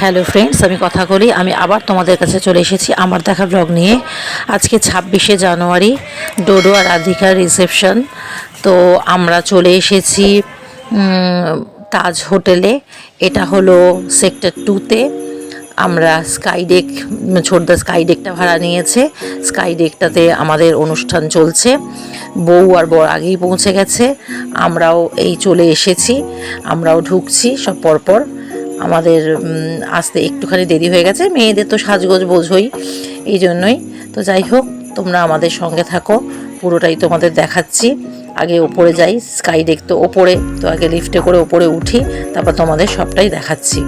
Hello friends আমি কথা বলি, আমি আবার তোমাদের কাছে চলে এসেছি আমার দেখা ব্লগ নিয়ে। আজকে ছাব্বিশে জানুয়ারি, ডোডো আর রাধিকার রিসেপশন তো আমরা চলে এসেছি তাজ হোটেলে। এটা হলো সেক্টর টুতে আমরা স্কাই ডেক ছোটদা স্কাই ডেকটা ভাড়া নিয়েছে। স্কাই ডেকটাতে আমাদের অনুষ্ঠান চলছে। বউ আর বর আগেই পৌঁছে গেছে। আমরাও এই চলে এসেছি। আমরাও ঢুকছি সব পরপর। আমাদের আসতে একটুখানি দেরি হয়ে গেছে। মেয়েদের তো সাজগোজ বোঝই, এই জন্যই। তো যাই হোক, তোমরা আমাদের সঙ্গে থাকো, পুরোটাই তোমাদের দেখাচ্ছি। আগে ওপরে যাই স্কাই ডেক তো ওপরে, তো আগে লিফটে করে ওপরে উঠি, তারপর তোমাদের সবটাই দেখাচ্ছি।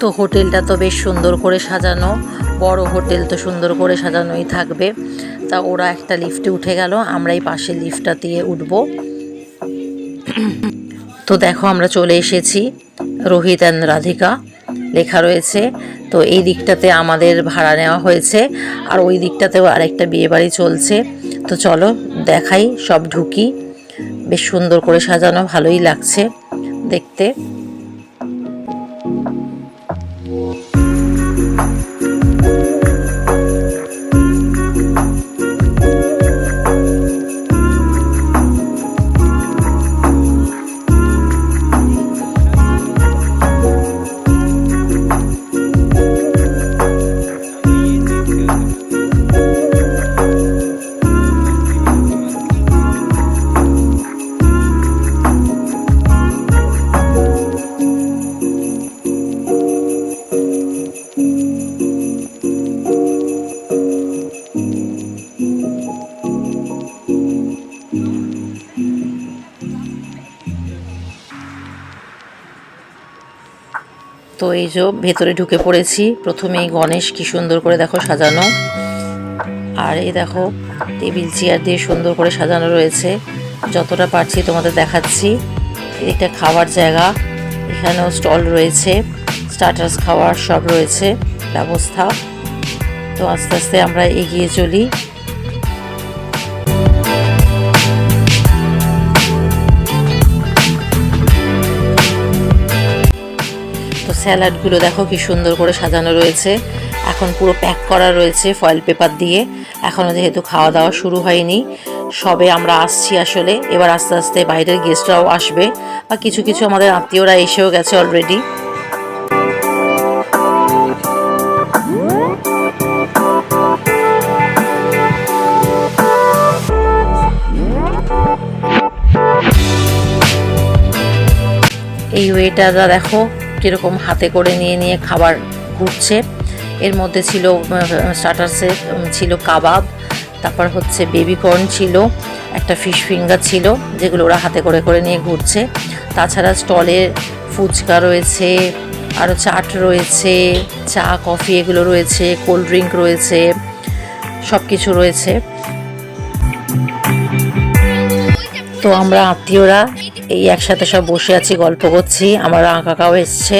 তো হোটেলটা তো বেশ সুন্দর করে সাজানো, বড় হোটেল তো সুন্দর করে সাজানোই থাকবে। তা ওরা একটা লিফটে উঠে গেল আমরা এই পাশের লিফটটা দিয়ে উঠবো। তো দেখো আমরা চলে এসেছি, রোহিত অ্যান্ড রাধিকা, লেখা রয়েছে। তো এই দিকটাতে আমাদের ভাড়া নেওয়া হয়েছে, আর ওই দিকটাতেও আরেকটা বিয়ে বাড়ি চলছে। তো চলো দেখাই, সব ঢুকি। বেশ সুন্দর করে সাজানো, ভালোই লাগছে দেখতে। তো এই যে ভেতরে ঢুকে পড়েছি। প্রথমেই গণেশ কি সুন্দর করে দেখো সাজানো। আর এই দেখো, টেবিল, চেয়ার দিয়ে সুন্দর করে সাজানো রয়েছে। যতটা পারছি তোমাদের দেখাচ্ছি। এটা খাওয়ার জায়গা। এখানেও স্টল রয়েছে। স্টার্টার্স খাওয়ার সব রয়েছে। ব্যবস্থা। তো আস্তে আস্তে আমরা এগিয়ে চলি। স্যালাডগুলো দেখো কি সুন্দর করে সাজানো রয়েছে। এখন পুরো প্যাক করা রয়েছে ফয়েল পেপার দিয়ে। এখনও যেহেতু খাওয়া দাওয়া শুরু হয়নি, সবে আমরা আসছি আসলে। এবার আস্তে আস্তে বাইরের গেস্টরাও আসবে। বা কিছু কিছু আমাদের আত্মীয়রা এসেও গেছে অলরেডি এই ওয়েটাররা দেখো কীরকম হাতে করে নিয়ে নিয়ে খাবার ঘুরছে। এর মধ্যে ছিল স্টার্টার্সে ছিল কাবাব, তারপর হচ্ছে বেবিকর্ন ছিল, একটা ফিশ ফিঙ্গার ছিল, যেগুলো ওরা হাতে করে করে নিয়ে ঘুরছে। তাছাড়া স্টলে ফুচকা রয়েছে আরও চাট রয়েছে, চা, কফি এগুলো রয়েছে কোল্ড ড্রিঙ্ক রয়েছে সব কিছু রয়েছে। তো আমরা আত্মীয়রা এই একসাথে সব বসে আছি, গল্প করছি। আমার কাকাও এসছে।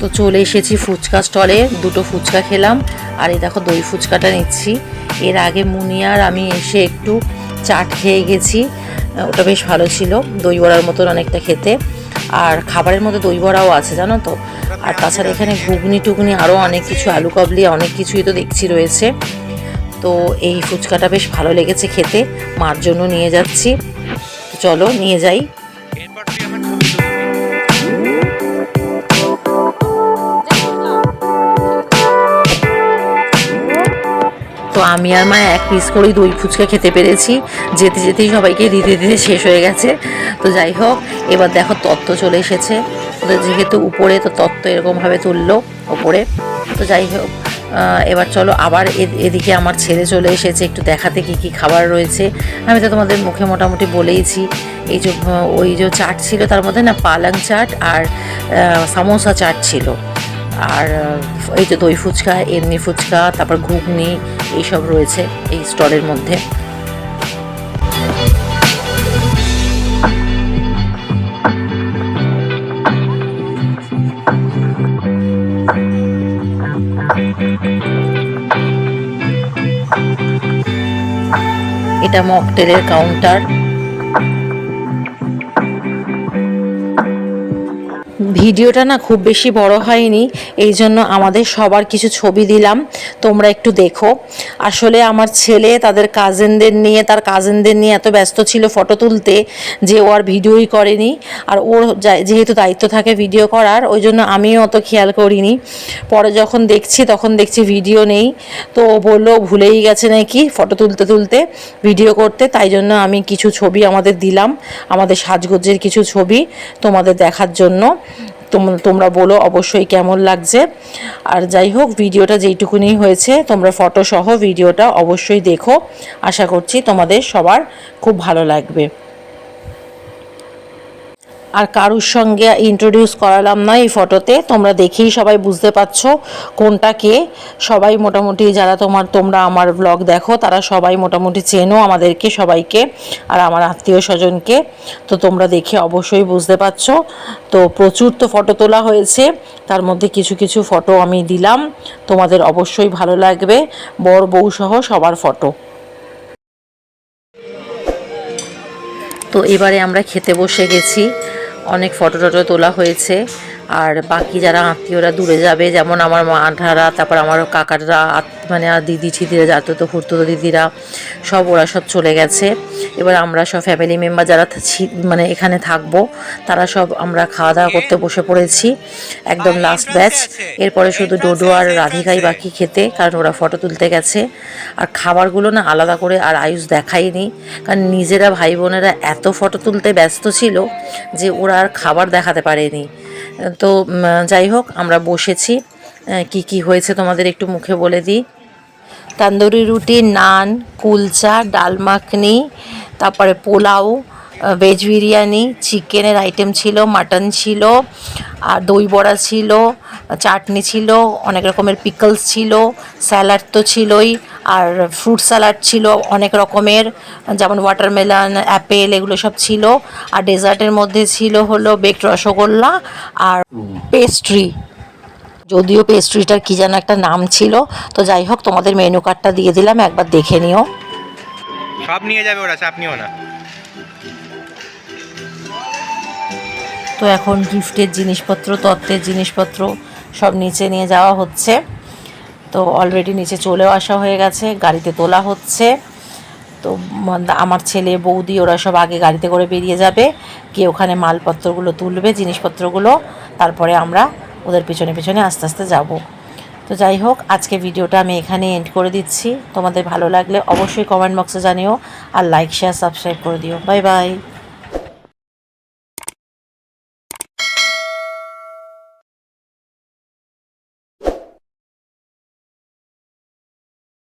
তো চলে এসেছি ফুচকা স্টলে, দুটো ফুচকা খেলাম। আর এই দেখো দই ফুচকাটা নিচ্ছি। এর আগে মুনিয়ার আমি এসে একটু চাট খেয়ে গেছি। ওটা বেশ ভালো ছিল, দই বড়ার মতন অনেকটা খেতে। আর খাবারের মধ্যে দই বড়াও আছে, জানো তো? আর তাছাড়া এখানে ঘুগনি টুগনি আরও অনেক কিছু, আলু কাবলি অনেক কিছুই তো দেখছি রয়েছে। তো এই ফুচকাটা বেশ ভালো লেগেছে খেতে, মার জন্য নিয়ে যাচ্ছি। চলো, নিয়ে যাই। তো আমি আর মা এক পিস করেই দই ফুচকা খেতে পেরেছি। যেতে যেতেই সবাইকে দিতে দিতে শেষ হয়ে গেছে। তো যাই হোক, এবার দেখো তত্ত্ব চলে এসেছে। ওদের যেহেতু উপরে তো তত্ত্ব এরকমভাবে তুললো ওপরে। তো যাই হোক এবার চলো আবার এদিকে আমার ছেলে চলে এসেছে, একটু দেখাতে কি কি খাবার রয়েছে। আমি তো তোমাদের মুখে মোটামুটি বলেইছি, এই যে ওই যে চাট ছিল তার মধ্যে না পালং চাট আর সামোসা চাট ছিল। আর এই যে দই ফুচকা, এমনি ফুচকা, তারপর ঘুগনি, এইসব রয়েছে এই স্টলের মধ্যে। এটা মকটেলের কাউন্টার ভিডিওটা না খুব বেশি বড় হয়নি, এই জন্য আমাদের সবার কিছু ছবি দিলাম, তোমরা একটু দেখো। আসলে আমার ছেলে তাদের কাজেনদের নিয়ে, তার কাজেনদের নিয়ে এত ব্যস্ত ছিল ফটো তুলতে যে ও আর ভিডিওই করেনি, আর ওর যেহেতু দায়িত্ব থাকে ভিডিও করার, ওই জন্য আমিও অত খেয়াল করিনি। পরে যখন দেখছি, তখন দেখছি ভিডিও নেই, তো ও বলল ভুলেই গেছে নাকি ফটো তুলতে তুলতে ভিডিও করতে, তাই জন্য আমি কিছু ছবি আমাদের দিলাম, আমাদের সাজগোজের কিছু ছবি তোমাদের দেখার জন্য। তোমরা বলো অবশ্যই কেমন লাগছে। আর যাই হোক, ভিডিওটা যেইটুকুনি হয়েছে, তোমরা ফটো সহ ভিডিওটা অবশ্যই দেখো। আশা করছি তোমাদের সবার খুব ভালো লাগবে। আর কারুর সঙ্গে ইন্ট্রোডিউস করালাম না এই ফটোতে তোমরা দেখেই সবাই বুঝতে পারছ কোনটা কে। সবাই মোটামুটি যারা তোমার, তোমরা আমার ব্লগ দেখো, তারা সবাই মোটামুটি চেনো আমাদেরকে, সবাইকে, আর আমার আত্মীয় স্বজনকে। তো তোমরা দেখে অবশ্যই বুঝতে পারছ। তো প্রচুর তো ফটো তোলা হয়েছে, তার মধ্যে কিছু কিছু ফটো আমি দিলাম। তোমাদের অবশ্যই ভালো লাগবে, বর বউ সহ সবার ফটো তো এবারে আমরা খেতে বসে গেছি। অনেক ফটো টটো তোলা হয়েছে। আর বাকি যারা আত্মীয়রা দূরে যাবে। যেমন আমার মা আঠারা তারপর আমার কাকাররা মানে আর দিদি ছিদিরা যাতো তো ফুর্তো দিদিরা সব ওরা সব চলে গেছে। এবার আমরা সব ফ্যামিলি মেম্বার যারা ছি- মানে এখানে থাকব তারা সব আমরা খাওয়া দাওয়া করতে বসে পড়েছি। একদম লাস্ট ব্যাচ এরপরে শুধু ডোডো আর রাধিকাই বাকি খেতে কারণ ওরা ফটো তুলতে গেছে। আর খাবারগুলো না আলাদা করে আর আয়ুষ দেখায়নি কারণ নিজেরা ভাই বোনেরা এত ফটো তুলতে ব্যস্ত ছিল যে ওরা আর খাবার দেখাতে পারেনি। তো যাই হোক, আমরা বসেছি। কি কি হয়েছে তোমাদের একটু মুখে বলে দিই। তন্দুরি রুটি, নান, কুলচা, ডাল মাখনি, তারপরে পোলাও ভেজ বিরিয়ানি, চিকেনের আইটেম ছিল মাটন ছিল, আর দই বড়া ছিল, চাটনি ছিল, অনেক রকমের পিকলস ছিল স্যালাড তো ছিলই। আর ফ্রুট স্যালাড ছিল অনেক রকমের যেমন ওয়াটারমেলন অ্যাপেল এগুলো সব ছিল। আর ডেজার্টের মধ্যে ছিল হলো বেকড রসগোল্লা আর পেস্ট্রি যদিও পেস্ট্রিটার কী যেন একটা নাম ছিল তো যাই হোক তোমাদের মেনু কার্ডটা দিয়ে দিলাম একবার দেখে নিও। সব নিয়ে যাবে ওরা চাপ নিও না। তো এখন গিফটের জিনিসপত্র তত্ত্বের জিনিসপত্র সব নিচে নিয়ে যাওয়া হচ্ছে। তো অলরেডি নিচে চলেও আসা হয়ে গেছে, গাড়িতে তোলা হচ্ছে। তো আমার ছেলে, বৌদি, ওরা সব আগে গাড়িতে করে বেরিয়ে যাবে। গিয়ে ওখানে মালপত্রগুলো তুলবে, জিনিসপত্রগুলো। তারপরে আমরা ওদের পিছনে পিছনে আস্তে আস্তে যাব। তো যাই হোক, আজকে ভিডিওটা আমি এখানে এন্ড করে দিচ্ছি। তোমাদের ভালো লাগলে অবশ্যই কমেন্ট বক্সে জানিও। আর লাইক শেয়ার সাবস্ক্রাইব করে দিও। Bye bye